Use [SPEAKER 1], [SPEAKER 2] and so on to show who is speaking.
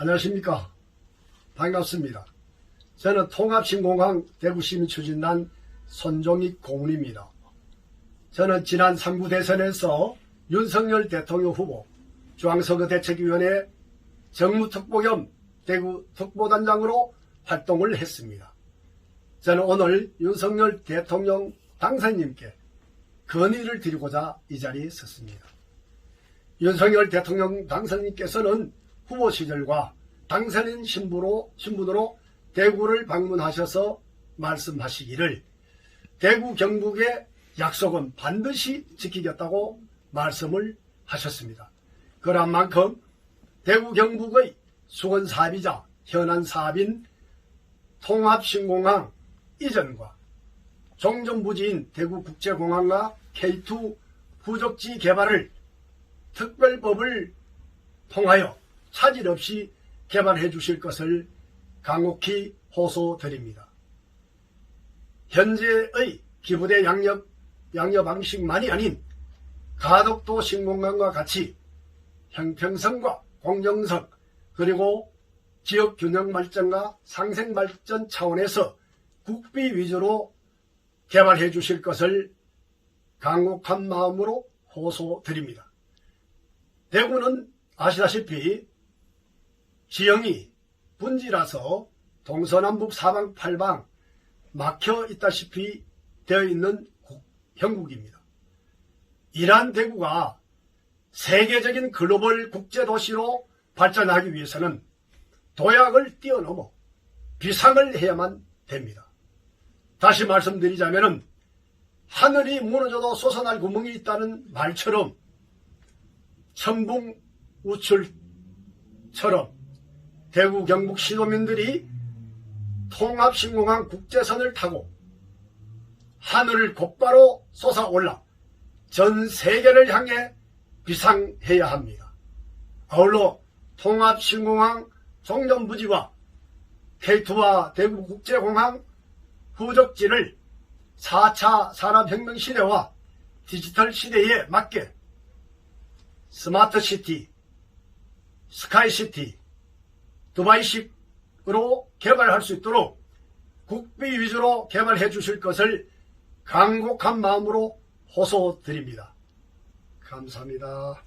[SPEAKER 1] 안녕하십니까. 반갑습니다. 저는 통합신공항 대구시민 추진단 손종익 고문입니다. 저는 지난 3구 대선에서 윤석열 대통령 후보 중앙선거 대책위원회 정무특보 겸 대구 특보단장으로 활동을 했습니다. 저는 오늘 윤석열 대통령 당선인님께 건의를 드리고자 이 자리에 섰습니다. 윤석열 대통령 당선인께서는 후보 시절과 당선인 신부로, 신분으로 대구를 방문하셔서 말씀하시기를 대구 경북의 약속은 반드시 지키겠다고 말씀을 하셨습니다. 그러한 만큼 대구 경북의 수건 사업이자 현안 사업인 통합신공항 이전과 종전부지인 대구국제공항과 K2 후적지 개발을 특별법을 통하여 차질 없이 개발해 주실 것을 강곡히 호소드립니다. 현재의 기부대 양력, 양력 방식만이 아닌 가덕도 신공항과 같이 형평성과 공정성 그리고 지역 균형 발전과 상생 발전 차원에서 국비 위주로 개발해 주실 것을 강곡한 마음으로 호소드립니다. 대구는 아시다시피 지형이 분지라서 동서남북 사방 팔방 막혀 있다시피 되어 있는 국- 형국입니다. 이러한 대구가 세계적인 글로벌 국제도시로 발전하기 위해서는 도약을 뛰어넘어 비상을 해야만 됩니다. 다시 말씀드리자면 하늘이 무너져도 솟아날 구멍이 있다는 말처럼 천붕 우출처럼 대구 경북 시도민들이 통합신공항 국제선을 타고 하늘을 곧바로 솟아올라 전 세계를 향해 비상해야 합니다. 아울러 통합신공항 종전부지와 K2와 대구국제공항 후적지를 4차 산업혁명 시대와 디지털 시대에 맞게 스마트시티, 스카이시티, 두바이식으로 개발할 수 있도록 국비 위주로 개발해 주실 것을 강곡한 마음으로 호소드립니다. 감사합니다.